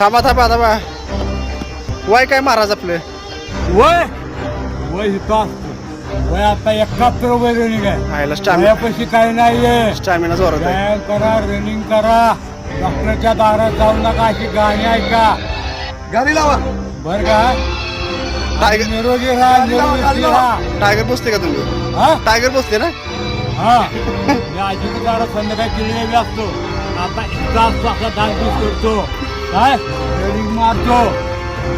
थांबा थांबा थांबा. वय काय महाराज आपलं? वय? वय वय आता एकाहत्तर वय रनिंग आहे. स्टॅमिना वयापाशी काही नाहीये. स्टॅमिना जोरात आहे. व्यायाम करा रनिंग करा. डॉक्टरच्या दारात जाऊ नका अशी गाणी ऐका. गाडी लावा. बर का? टायगर निरोगी राहा निरोगी राहा. टायगर बसते का तुम्ही? हा? टायगर बसते ना? हा. मी आजी दारात संध्याकाळी केलेली असतो. आता इतका असतो असा डान्स करतो. काय? रनिंग मारतो.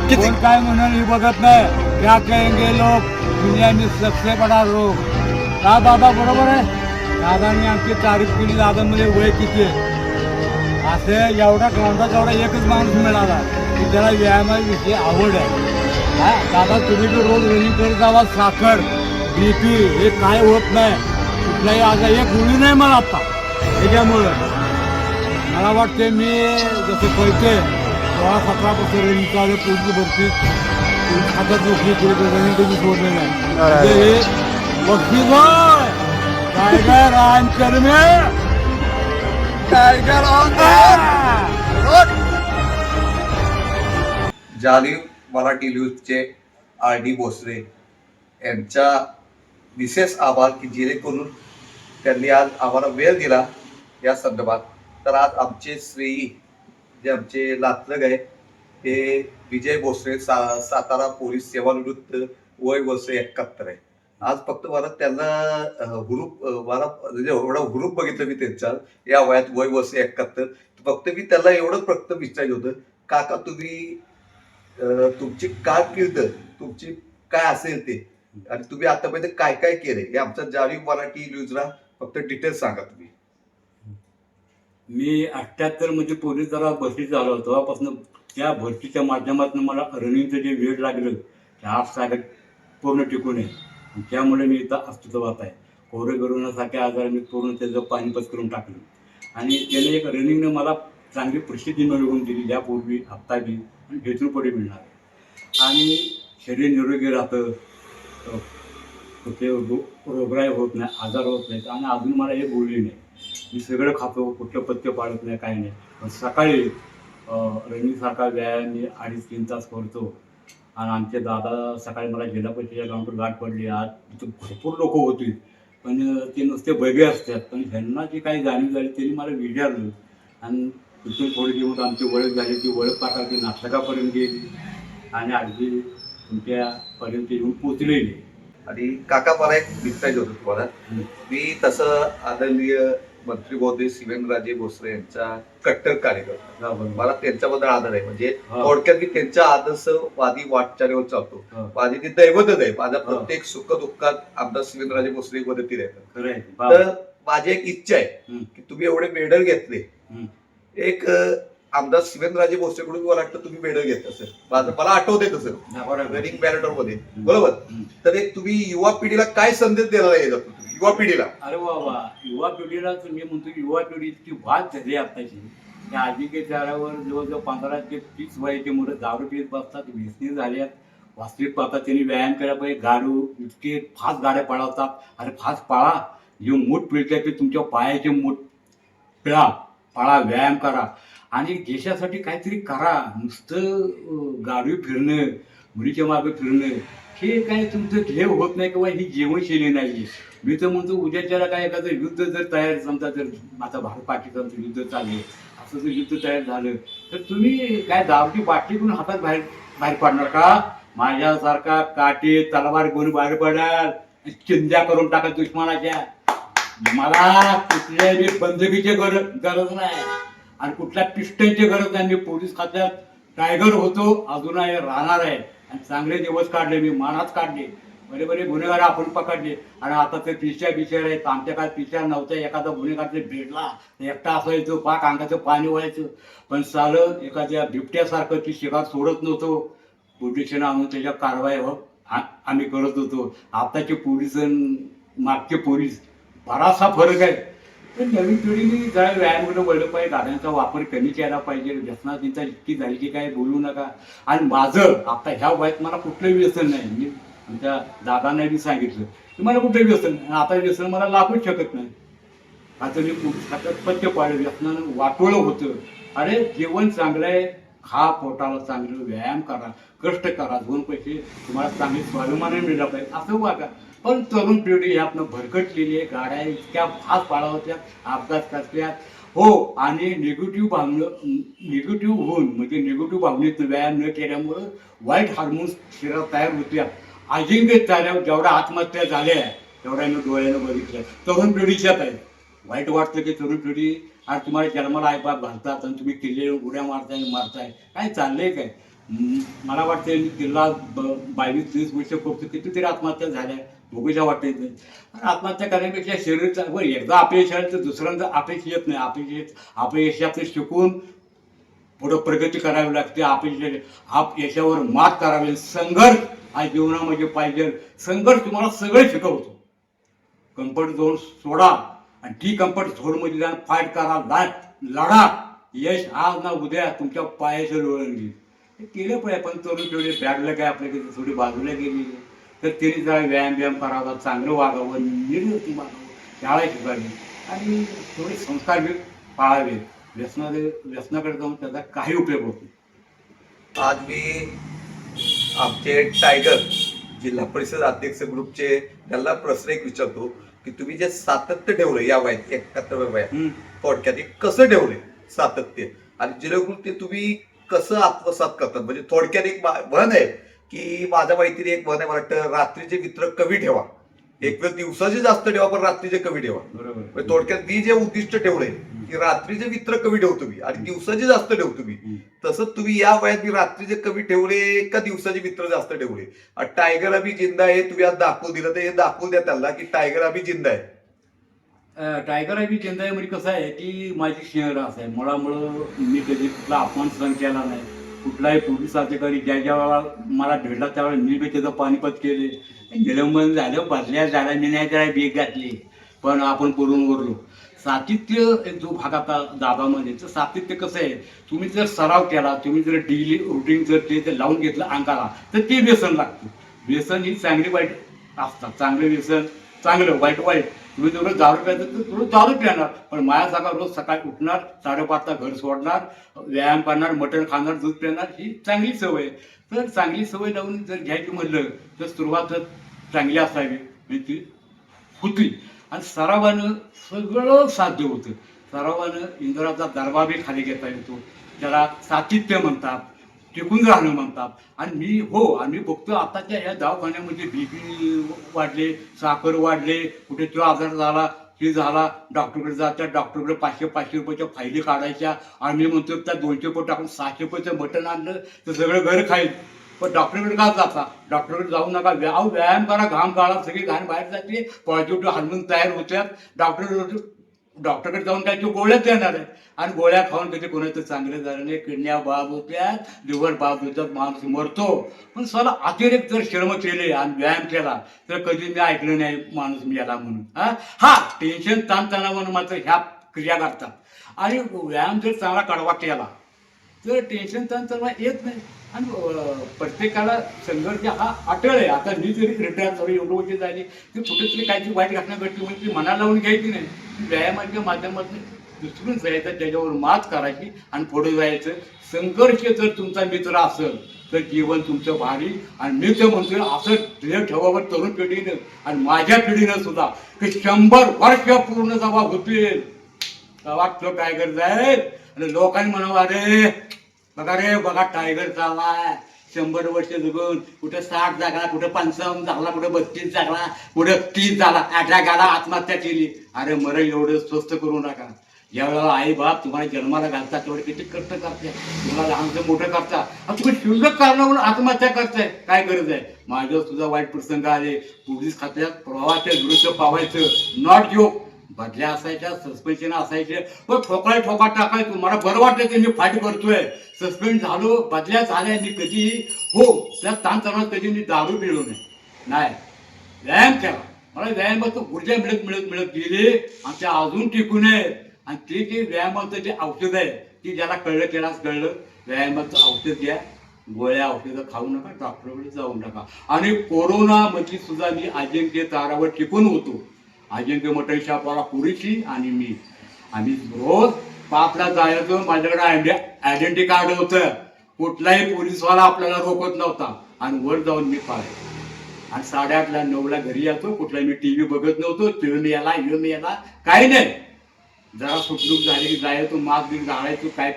किती- कोण काय म्हणाल हे बघत नाही. क्या कहेंगे लोक? दुनिया में सबसे बडा रोग. का बाबा बरोबर आहे? दादाने आमची तारीफ केली दादामध्ये वय किती आहे? असे एवढा ग्राउंडात एवढा एकच माणूस मिळाला की त्याला व्यायामाविषयी आवड आहे. हा दादा तुम्ही जो रोज रनिंग करत जावा साखर बी पी हे काय होत नाही. कुठलाही आजार एक गुणी नाही मला आता. त्याच्यामुळं. मला वाटते मी जसं कळते सोळा सतरापासून रनिंग चालू पोलीस भरती खात्यात नोकरी केली रनिंग कधी सोडलं नाही. म्हणजे हे बक्षीस होय. टायगर रांचर में टायगर जाणीव मराठी न्यूजचे आर डी भोसले यांच्या विशेष आभार की जेणेकरून त्यांनी आज आम्हाला वेळ दिला या संदर्भात. तर आज आमचे श्रेयी जे आमचे लातलग आहे ते विजय भोसले सा सातारा पोलीस सेवानिवृत्त वय वर्ष एकाहत्तर आहे. आज फक्त मला त्यांना हुरूप मला म्हणजे एवढा हुरूप बघितलं मी त्यांच्या या वयात वय वर्ष एकाहत्तर. फक्त मी त्याला एवढंच फक्त विचारलं होतं काका तुम्ही तुमची कारकीर्द तुमची काय असेल ते? आणि तुम्ही आतापर्यंत काय काय केलंय? हे आमच्या जाणीव मराठी न्यूजला फक्त डिटेल्स सांगा तुम्ही. मी अठ्ठ्याहत्तरमध्ये पोलीस दला भरती झालो तेव्हापासून त्या भरतीच्या माध्यमातून मला रनिंगचं जे वेळ लागलं ते आठ सागर पूर्ण टिकून आहे. त्यामुळे मी इथं अस्तित्वात आहे. कोरेगरुणासारखे आजार मी पूर्ण त्याचं पाणीपत करून टाकलं. आणि त्याने एक रनिंगनं मला चांगली प्रसिद्धी मिळवून दिली. यापूर्वी हप्ता बी आणि घेतून पुढे मिळणार. आणि शरीर निरोगी राहतं. अ, कुठे रोगराई होत नाही आजार होत नाहीत. आणि अजून मला हे बोलली नाही. मी सगळं खातो कुठलं पथ्य पाळत नाही काही नाही. पण सकाळी रनिंगसारखा व्यायाम मी अडीच तीन तास करतो. आणि आमचे दादा सकाळी मला जिल्हा परिषदेच्या ग्राउंडवर गाठ पडली. आज तिथं भरपूर लोक होती. पण ते नुसते बगे असतात. पण ह्यांना जी काही जाणीव झाली त्यांनी मला विचारलं. आणि तिथून थोडी दिवस आमची ओळख झाली. ती ओळख ती नाटकापर्यंत गेली. आणि अगदी तुमच्यापर्यंत येऊन पोचलेली. आणि काका मला एक विचारायचं होतं तुम्हाला. मी तसं आदरणीय मंत्री महोदय शिवेंद्रराजे भोसले यांचा कट्टर कार्यकर्ता. मला त्यांच्याबद्दल आदर आहे म्हणजे. थोडक्यात मी त्यांच्या आदर्शवादी वाटचालीवर चालतो. माझी ती दैवतच आहे माझ्या. प्रत्येक सुख दुःखात आमदार शिवेंद्रराजे भोसले मदतीत येतात तर. माझी एक इच्छा आहे. की तुम्ही एवढे मेडल घेतले. एक आमदार शिवेंद्रराजे भोसलेकडून मला वाटतं तुम्ही मेडल घेतलं सर माझं मला आठवतंय तसं. रनिंग बॅलेटॉरमध्ये बरोबर. तर एक तुम्ही युवा पिढीला काय संदेश देणार आहे? युवा पिढीला. अरे वा वा. युवा पिढीला तर मी म्हणतो युवा पिढीची वाद झाली आताची. त्या आजीके चारावर जवळजवळ पंधरा ते तीस वयाची मुलं दारू पीत बसतात व्यसनी झाल्यात. वास्तविक पाहतात त्यांनी व्यायाम केला पाहिजे. गाडू इतके फास्ट गाड्या पळवतात. अरे फास्ट पळा. जे मूठ पिळते ते तुमच्या पायाचे मूठ पिळा. पळा व्यायाम करा. आणि देशासाठी काहीतरी करा. नुसतं अं, गाडी फिरणं मुलीच्या मागे फिरणं हे काय तुमचं ध्येय होत नाही किंवा ही जीवनशैली नाही. मी तर म्हणतो उद्याच्याला काय एखादं युद्ध जर तयार समजा जर आता भारत पाकिस्तानचं युद्ध चालले असं जर युद्ध तयार झालं तर तुम्ही काय दावटी बाटली करून हातात बाहेर बाहेर पडणार का? माझ्यासारखा काटे तलवार घेऊन बाहेर पडाल चिंध्या करून टाका दुश्मनाच्या. मला कुठल्याही बंदकीची गरज गरज नाही. आणि कुठल्या पिस्टनची गरज नाही. मी पोलीस खात्यात टायगर होतो अजूनही राहणार आहे. आणि चांगले दिवस काढले मी मानात काढले. बरे बरे गुन्हेगार आपण पकडले. आणि आता ते पिशा बिचार आहेत. आमच्या काळात पिशा नव्हत्या. एखादा गुन्हेगार ते भेटला एकटा असायचो पाक अंगाचं पाणी व्हायचं पण सालं एखाद्या बिबट्यासारखं ती शिकार सोडत नव्हतो. पोलिसांना आणून त्याच्या कारवाई हो, आम्ही करत होतो. आताचे पोलीस मागचे पोलीस बराचसा फरक आहे. तर नवीन पिढीने जरा व्यायामकडे वळलं पाहिजे. गाड्यांचा वापर कमी केला पाहिजे. व्यसनाधीनता इतकी झाली की काय बोलू नका. आणि माझं आता ह्या वयात मला कुठलंही व्यसन नाही. मी आमच्या दादांना बी सांगितलं की मला कुठे व्यसन? नाही आता व्यसन मला लागूच शकत नाही. आता मी पोलीस खात्यात पथ्य पाळलं व्यसनानं वाटोळं होतं. अरे जेवण चांगलं आहे खा पोटाला चांगलं व्यायाम करा कष्ट करा दोन पैसे तुम्हाला चांगले स्वाभिमाने मिळला पाहिजे असं वागा. पण तरुण पिढी यातनं भरकटलेली आहे गाड्या इतक्या फास्ट पाळा होत्या अपघात करत्यात हो आणि निगेटिव्ह भावनं निगेटिव्ह होऊन म्हणजे निगेटिव्ह भावनेत व्यायाम न केल्यामुळं वाईट हार्मोन्स शरीरात तयार होत्या. अजिंक्य झाल्या जेवढ्या आत्महत्या झाल्या तेवढ्या मी डोळ्यानं बघितल्या. तरुण पिढीच्यात आहे वाईट वाटतं की तरुण पिढी आज तुम्हाला जन्माला आईबाप घालतात आणि तुम्ही किल्ले उड्या मारताय आणि मारताय. काय चाललंय काय? मला वाटतंय किल्ला बावीस तीस वर्ष फक्त कितीतरी आत्महत्या झाल्या. बघूच्या वाटत नाही. आत्महत्या करण्यापेक्षा शरीर बरं एकदा अपयश आलं तर दुसऱ्यांदा अपयश येत नाही. अपयश येत अपयशातून शिकून पुढं प्रगती करावी लागते. आपली आप याच्यावर मात करावी संघर्ष हा जीवनामध्ये पाहिजे. संघर्ष तुम्हाला सगळं शिकवतो. कम्फर्ट झोन सोडा आणि ती कम्फर्ट झोनमध्ये जाऊन फाईट करा ला लढा. यश आज ना उद्या तुमच्या पायाच्या लोळण घेईल. हे केलं पाहिजे. पण तरुण तेवढे बॅगला काय आपल्या थोडी बाजूला गेली. तर तिने जरा व्यायाम व्यायाम करावा चांगलं वागावं निर्वृत्ती वागावं शाळा शिकावी. आणि थोडे संस्कार पाळावेत. पाळावे व्यसनाकडे जाऊन त्याचा काही उपयोग होत आज मी आमचे टायगर जिल्हा परिषद अध्यक्ष ग्रुपचे त्यांना प्रश्न एक विचारतो की तुम्ही जे सातत्य ठेवलं या वयात एकाहत्तर वयात. थोडक्यात कसं ठेवले सातत्य? आणि जेणेकरून ते तुम्ही कसं आत्मसात करतात? म्हणजे थोडक्यात एक म्हण आहे की माझ्या माहितीने एक म्हण आहे मला वाटतं रात्रीचे मित्र कमी ठेवा. एक वेळ दिवसाचे जास्त ठेवा पण रात्रीचे कमी ठेवा. बरोबर. म्हणजे थोडक्यात मी जे उद्दिष्ट ठेवलंय की रात्रीचे मित्र कमी ठेवतो मी. आणि दिवसाचे जास्त ठेवतो मी. तसं तुम्ही या वयात मी रात्रीचे कमी ठेवले का दिवसाचे मित्र जास्त ठेवले. टायगर अभि जिंदा आहे तुम्ही आज दाखवून दिलं तर हे दाखवून द्या त्यांना की टायगर अभि जिंदा आहे. टायगर आहे मी चिंता म्हणजे कसं आहे की माझी शहर असं आहे. मुळामुळं मी कधी कुठला अपमान सहन केला नाही. कुठलाही पोलीस अधिकारी ज्या ज्या वेळा मला भेटला त्यावेळेला मी बी त्याचं पानिपत केले. निलंबन झालं बदल्या झाला मी नाही त्याला बेग घातली. पण आपण पुरून उरलो. सातत्य एक जो भाग आता दाबामध्ये म्हणजे, तर सातत्य कसं आहे? तुम्ही जर सराव केला तुम्ही जर डेली रुटीन जर ते ते लावून घेतलं अंगाला तर ते व्यसन लागतं. व्यसन ही चांगली वाईट असतात. चांगलं व्यसन चांगलं वाईट वाईट. तुम्ही तेवढं दारू प्यायचं तर थोडं दारू पिणार पण माझ्यासारखा रोज सकाळी उठणार साडेपाचला घर सोडणार व्यायाम करणार मटण खाणार दूध पिणार ही चांगली सवय तर चांगली सवय लावून जर घ्यायची म्हणलं तर सुरुवात चांगली असावी. म्हणजे ती होती. आणि सरावानं सगळं साध्य होतं. सरावानं इंद्राचा दरबार बी खाली घेता येतो. त्याला सातित्य म्हणतात टिकून राहणं म्हणतात. आणि मी हो आम्ही बघतो आताच्या ह्या दवाखान्यामध्ये बी पी वाढले साखर वाढले कुठे तो आजार झाला हे झाला डॉक्टरकडे त्या डॉक्टरकडे पाचशे पाचशे रुपयाच्या फायली काढायच्या. आम्ही म्हणतो त्या दोनशे रुपये टाकून सहाशे रुपयाचं मटण आणलं तर सगळं घर खाईल. पण डॉक्टरकडे का जाता? डॉक्टरकडे जाऊ नका. व्या अहो, व्यायाम करा घाम काढा सगळी घाण बाहेर जाते. पॉझिटिव्ह हार्मोन तयार होत्यात डॉक्टर डॉक्टरकडे जाऊन काय तो गोळ्याच देणार आहे आणि गोळ्या खाऊन कधी कोणाचं चांगलं झालं नाही. किडण्या बाब होत्यात. लिव्हर बाब होतात. माणूस मरतो. पण सला अतिरिक्त जर श्रम केले आणि व्यायाम केला तर कधी मी ऐकलं नाही माणूस मेला म्हणून. हा? हा टेन्शन ताणतणावानं मात्र ह्या क्रिया करतात. आणि व्यायाम जर चांगला कडवा केला तर टेन्शन तणाव येत नाही. आणि प्रत्येकाला संघर्ष हा अटळ आहे. आता मी जरी रिटायर झालो एवढं वर्ष झाली ती कुठेतरी काहीतरी वाईट घटना घडली म्हणजे ती मनाला लावून घ्यायची नाही. व्यायामाच्या माध्यमातून दुसरून जायचं त्याच्यावर मात करायची आणि पुढे जायचं. संघर्ष जर तुमचा मित्र असेल तर जीवन तुमचं भारी आणि मी तर म्हणतोय असं ध्येय ठेवावं तरुण पिढीनं. आणि माझ्या पिढीनं सुद्धा की शंभर वर्ष पूर्ण जवा होतील. तेव्हा तो टायगर जाईल आणि लोकांनी म्हणावं अरे बघा रे बघा टायगर चाललाय शंभर वर्ष जगून कुठं साठ जागला कुठं पंचावन्न जागला कुठं बत्तीस जागला कुठं तीस झाला अटॅक आला आत्महत्या केली. अरे मर एवढं स्वस्त करू नका. ज्यावेळेला आई बाप तुम्हाला जन्माला घालतात तेवढे किती कष्ट करते. तुम्हाला लहानचं मोठं करता तुम्ही तुम्ही कारण म्हणून आत्महत्या करताय. काय गरज आहे? माझ्यावर सुद्धा वाईट प्रसंग आले. पोलीस खात्यात प्रवाहाच्या विरुद्ध पावायचं. नॉट योग बदल्या असायच्या सस्पेन्शन असायचे. पण ठोकळा ठोका टाकाय मला बरं वाटलं की मी फाईट करतोय. सस्पेंड झालो बदल्या झाल्या मी कधी हो त्या ताणतणावात कधी मी दारू पिलो नाही. नाही. व्यायाम केला. मला व्यायामाचं ऊर्जा मिळत मिळत मिळत गेले. आणि ते अजून टिकून आहे आणि ते जे व्यायामाचं जे औषध आहे ते ज्याला कळलं त्यालाच कळलं. व्यायामाचं औषध घ्या. गोळ्या औषधं खाऊ नका डॉक्टरकडे जाऊ नका. आणि कोरोनामध्ये सुद्धा मी अजिंक्य तारावर टिकून होतो. अजिंक्य मटन शापवाला पुरीशी आणि मी. आम्ही रोज पापला जायचो. माझ्याकडे आयडेंटिटी कार्ड होतं. कुठलाही पोलीसवाला आपल्याला रोखत नव्हता. आणि वर जाऊन मी पाहायचो आणि साडेआठला नऊला घरी येतो. कुठलाही मी टी व्ही बघत नव्हतो. तिळून याला येऊन याला काही नाही. जरा सुटलूक झाली की जायचो. मास्क बिन घालायचो काय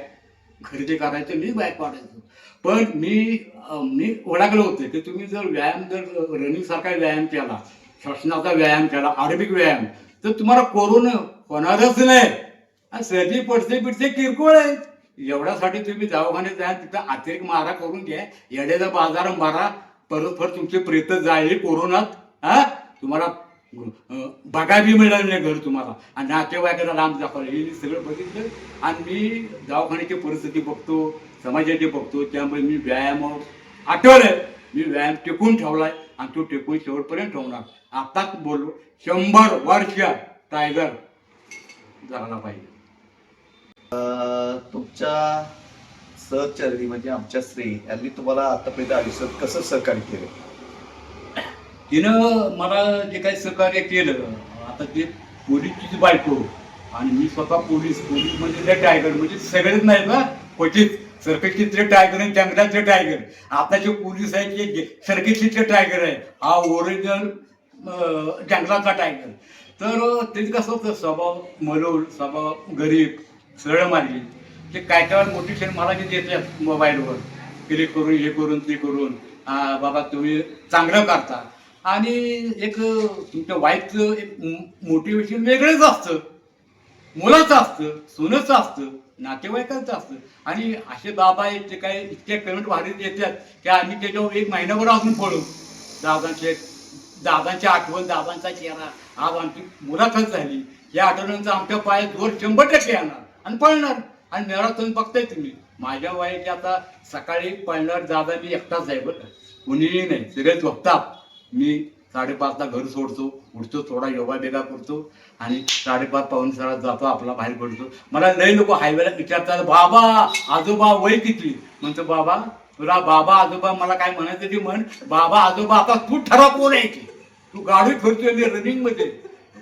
खरेदी करायचं. मी बाहेर पाडायचो. पण मी मी ओळखलं होते. की तुम्ही जर व्यायाम जर रनिंग सारखा व्यायाम केला श्वसनाचा व्यायाम केला आरबिक व्यायाम. तर तुम्हाला कोरोना होणारच नाही. सर्दी पडसे पिडसे किरकोळ आहे एवढ्यासाठी तुम्ही दवाखान्यात जा तिथं अतिरिक्त मारा करून घ्या. येड्याचा बाजार मारा. परत परत तुमचे प्रेत जाईल कोरोनात. हा? तुम्हाला बघा बी मिळालं नाही घर तुम्हाला. आणि नातेवाईकाला लांब दाखवलं हे मी सगळं बघितलं. आणि मी दवाखान्याची परिस्थिती बघतो समाजाची बघतो. त्यामुळे मी व्यायाम आठवलं. मी व्यायाम टिकून ठेवलाय. आणि तो टिकून शेवटपर्यंत ठेवणार. आताच बोललो शंभर वर्ष टायगर झाला पाहिजे. अं, तुमच्या सहचरणी म्हणजे आमच्या स्त्री यांनी तुम्हाला आतापर्यंत आयुष्यात कसं सहकार्य केलं? तिनं मला जे काही सहकार्य केलं आता ते पोलीसचीच बायको आणि मी स्वतः पोलीस पोलीस म्हणजे ते टायगर म्हणजे सगळेच नाही ना क्वचित सर्किटचे टायगर आणि जंगलातले टायगर आताचे पोलीस आहेत जे सर्किटचे टायगर आहे हा ओरिजिनल जंगलातला टायगर तर त्याचं कसं होतं स्वभाव मलोल स्वभाव गरीब सरळ मार्गी ते काय काय मोटिवेशन मला जे देतात मोबाईलवर क्लिक करून हे करून ते करून बाबा तुम्ही चांगलं करता. आणि एक तुमच्या वाईफचं एक मोटिवेशन वेगळंच असतं. मुलाचं असतं सोनंचं असतं नातेवाईकांचं असतं. आणि असे बाबा आहेत ते काय इतके पेमेंट वाढीत येतात की आम्ही त्याच्यावर एक महिनाभर अजून पडू. दादांचे दादांची आठवण दादांचा चेहरा. आज आमची मुलाखत झाली. या आठवणींचा आमच्या पायात जोर शंभर टक्के येणार आणि पळणार. आणि मॅरेथॉन बघताय तुम्ही. माझ्या वयाची आता सकाळी पळणार दादा मी एकटाच आहे बरं. कोणीही कुणीही नाही. सगळे बघता मी साडेपाचला घर सोडतो. उठतो थोडा योगा बेगा करतो. आणि साडेपाच पाऊन सहा जातो आपला बाहेर पडतो. मला लय लोक हायवेला विचारतात बाबा आजोबा वय किती? म्हणतो बाबा तुला बाबा आजोबा मला काय म्हणायचं ते म्हण. बाबा आजोबा आता तू ठराव कोण आहे तू गाडी फिरतोय रनिंगमध्ये.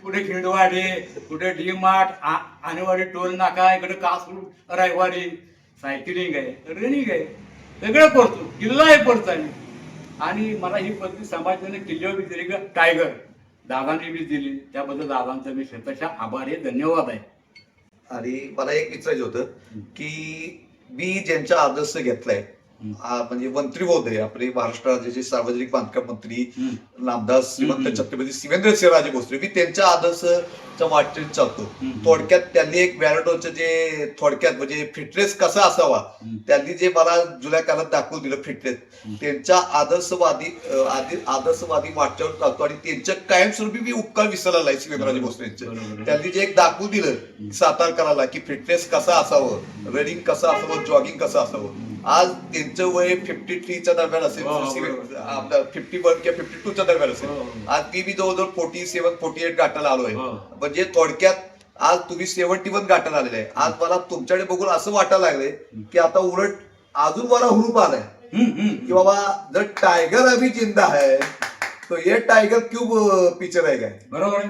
कुठे खिंडवाडे कुठे डी मार्ट आणेवाडी टोल नाका इकडे कासरूड रायवाडी सायकलिंग आहे रनिंग आहे. सगळं करतो किल्ला आहे पडताना आणि मला ही पदवी समाजाने किल्ल्यावर बी दिली का? टायगर दादाने बी दिली. त्याबद्दल दादांचा मी स्वतःच्या आभार आहे धन्यवाद आहे. आणि मला एक विचारायचं होतं की मी ज्यांचा आदर्श घेतलाय म्हणजे मंत्री महोदय आपले महाराष्ट्र राज्याचे सार्वजनिक बांधकाम मंत्री. नामदास श्रीमंत. छत्रपती शिवेंद्र सिंहराजे भोसले मी त्यांच्या आदर्शच्या वाटेत चालतो. थोडक्यात त्यांनी एक मॅरेथॉनचं जे थोडक्यात म्हणजे फिटनेस कसा असावा. त्यांनी जे मला जुन्या काळात दाखवून दिलं फिटनेस. त्यांच्या आदर्शवादी आदर्शवादी वाटचाल चालतो आणि त्यांच्या कायमस्वरूपी मी उपकार विसरला आहे शिवेंद्रराजे भोसले यांचे बरोबर. त्यांनी जे एक दाखवून दिलं सातारकराला की फिटनेस कसा असावं रनिंग कसं असावं जॉगिंग कसं असावं आज त्यांचं वय फिफ्टी थ्रीच्या दरम्यान असेल. हो, हो. आपलं फिफ्टी वन किंवा फिफ्टी टूच्या दरम्यान असेल. हो. आज ती मी जवळजवळ फोर्टी सेव्हन फोर्टी एट गाठायला आलोय हो. म्हणजे थोडक्यात आज तुम्ही सेव्हन्टी वन गाठायला आलेले आहे. आज मला तुमच्याकडे बघून असं वाटायला लागलंय की आता उलट अजून मला हुरूप आलाय. कि बाबा जर टाइगर अभी जिंदा है. तो ये टाइगर क्यों पीछे रह गए बरोबर आहे.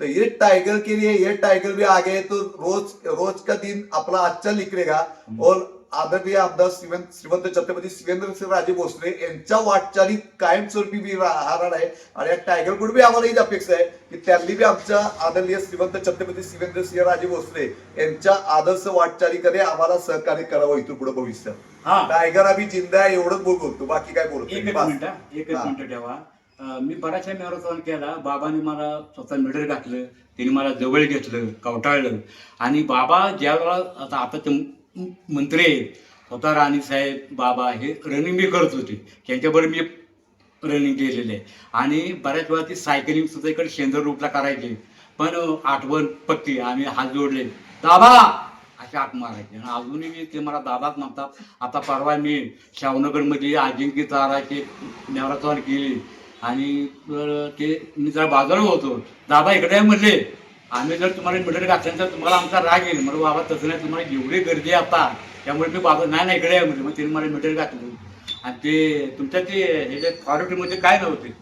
तो ये टाइगर के लिए ये टाइगर भी आ गए तो रोज रोज का दिन अपना अच्छा निकलेगा. और आदरणीय आमदार श्रीमंत श्रीमंत छत्रपती शिवेंद्र सिंह राजे भोसले यांच्या वाटचालीत कायमस्वरूपी मी राहणार आहे. आणि या टायगर बी आम्हाला हीच अपेक्षा आहे की त्यांनी बी आमच्या आदरणीय श्रीमंत छत्रपती शिवेंद्र सिंह राजे भोसले यांच्या आदर्श वाटचालीकडे आम्हाला सहकार्य करावं इथून पुढे भविष्यात. हा. टायगर आम्ही जिंदा आहे एवढंच बोलतो बाकी काय बोलतो एकच. मिनिट हा, एकच हा. मिनिट ठेवा. मी बराचशा मॅरेथॉन केला. बाबाने मला स्वतः मेडल घातलं. तिने मला जवळ घेतलं कवटाळलं. आणि बाबा ज्या वेळेला आता आता मंत्री आहेत. स्वतः राणीसाहेब बाबा हे रनिंग मी करत होते. त्यांच्याबरोबर मी रनिंग केलेलं आहे. आणि बऱ्याच वेळा ती सायकलिंग सुद्धा इकडे शेंदर रूपला करायची. पण आठवण पक्की आम्ही हात जोडले. दाबा असे आत मारायचे. आणि अजूनही मी ते मला दाबाच म्हणतात. आता परवा मी शावनगरमध्ये अजिंक्य ताराची मॅरेथॉन केली. आणि ते मी जरा बाजारात होतो. दाबा इकडे म्हटले आम्ही जर तुम्हाला मिडल घातलं तर तुम्हाला आमचा राग येईल. म्हणून बाबा तसं नाही तुम्हाला एवढी गर्दी आहे आता. त्यामुळे मी बाजार नाही नाही इकडे आहे म्हणजे मग त्यांनी मला मिडल घातलं. आणि ते तुमच्या ते ह्याच्या फॉरेस्टमध्ये काय नव्हते?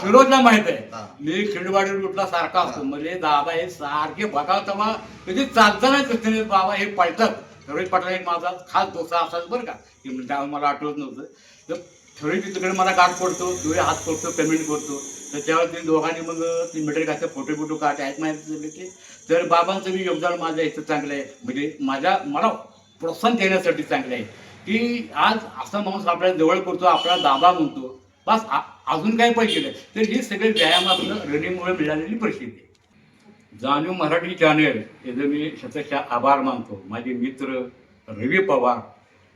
फिरोजला माहीत आहे. मी खिंडवाडी रुटला सारखा असतो. म्हणजे दाबा हे सारखे बघा तेव्हा कधी चालताना दिसते बाबा हे पळतात. फिरोज पाटील एक माझा खास दोसा असाच बरं का? की म्हणजे मला आठवत नव्हतं. तर फिरोज तिकडे मला गाठ पडतो डोळे हात करतो पेमेंट करतो. तर त्यावेळी ते दोघांनी मग ती मिडल घातलं फोटो फोटो काढ आहेत माहिती की तर बाबांचं मी योगदान माझं इथं चांगलं आहे. म्हणजे माझ्या मला प्रोत्साहन देण्यासाठी चांगलं आहे. की आज असा माणूस आपल्याला जवळ करतो आपला दाबा म्हणतो. बस आ- अजून काय पाहिजे नाही. तर हे सगळे व्यायामातून रनिंगमुळे मिळालेली परिस्थिती आहे जाणीव मराठी चॅनल याचं मी शतशः आभार मानतो. माझे मित्र रवी पवार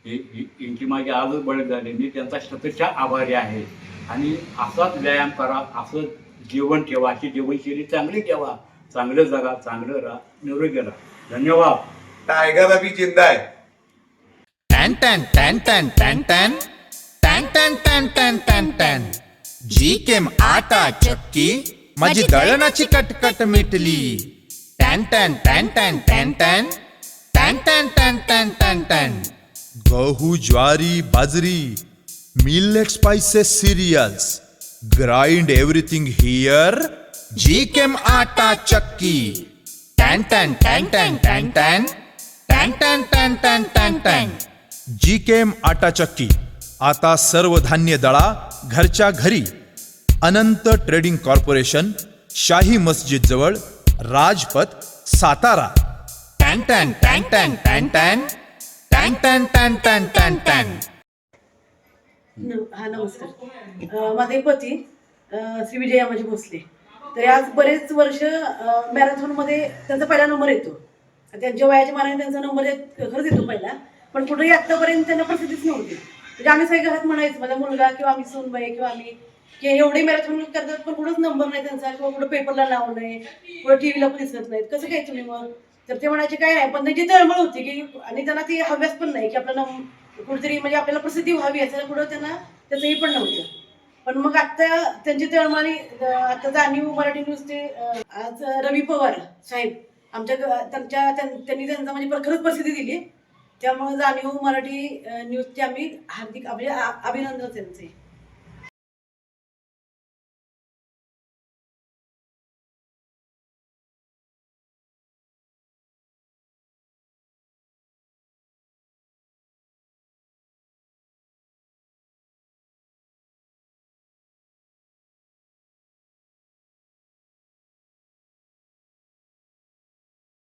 हे यांची माझी आजच बळक झाली. मी त्यांचा शतशः आभारी आहे. आणि असाच व्यायाम करा असं जेवण ठेवा अशी जीवनशैली चांगली ठेवा चांगलं जगा चांगलं राहा निरोगी राहा धन्यवाद टायगर अभी जिंदा है टॅन टॅन टॅन टॅन टॅन टॅन टॅन टॅन टॅन टॅन टॅन टॅन जी केम आटा चक्की माझी दळणाची कटकट मिटली टॅन टॅन टॅन टॅन टॅन टॅन टॅन टॅन टॅन टॅन टॅन टॅन गहू ज्वारी बाजरी millet spices cereals grind everything here जी केम आटा चक्की टॅन टॅन टॅन टॅन टॅन टॅन टॅन टॅन टॅन टॅन टॅन टॅन जी केम आटा चक्की आता सर्व धान्य दळा घरच्या घरी अनंत ट्रेडिंग कॉर्पोरेशन शाही मस्जिद जवळ राजपथ सातारा टॅन टॅन टॅन टॅन टॅन टॅन टॅन टॅन टॅन टॅन टॅन टॅन न- हा नमस्कार. माझे पती श्री विजय यामाजी भोसले. तर आज बरेच वर्ष मॅरेथॉनमध्ये त्यांचा पहिला नंबर येतो. त्यांच्या वयाच्या मानाने त्यांचा नंबर खरंच येतो पहिला. पण कुठेही आत्तापर्यंत त्यांना प्रसिद्धीच नव्हती. म्हणजे आम्ही सगळे घरात म्हणायचं माझा मुलगा किंवा आम्ही सोनबाई किंवा आम्ही की एवढे मॅरेथॉन करतात पण कुठंच नंबर नाही त्यांचा किंवा कुठं पेपरला नाव नाही कुठं टी व्हीला पण दिसत नाहीत. कसं काय तुम्ही मग? तर ते म्हणायचे काय नाही. पण त्यांची तळमळ होती की आणि त्यांना ती हव्यास पण नाही की आपल्याला कुठेतरी म्हणजे आपल्याला प्रसिद्धी व्हावी याच्या पुढं त्यांना त्याचं हे पण नव्हतं. पण मग आत्ता त्यांची तळमाने अं, आता जाणीव मराठी न्यूज ते आज रवी पवार साहेब आमच्या ग- त्यांच्या त्यां- त्यांनी त्यांचा म्हणजे खरंच प्रसिद्धी दिली त्यामुळे जाणीव मराठी न्यूजचे आम्ही हार्दिक म्हणजे आ- अभिनंदन त्यांचे.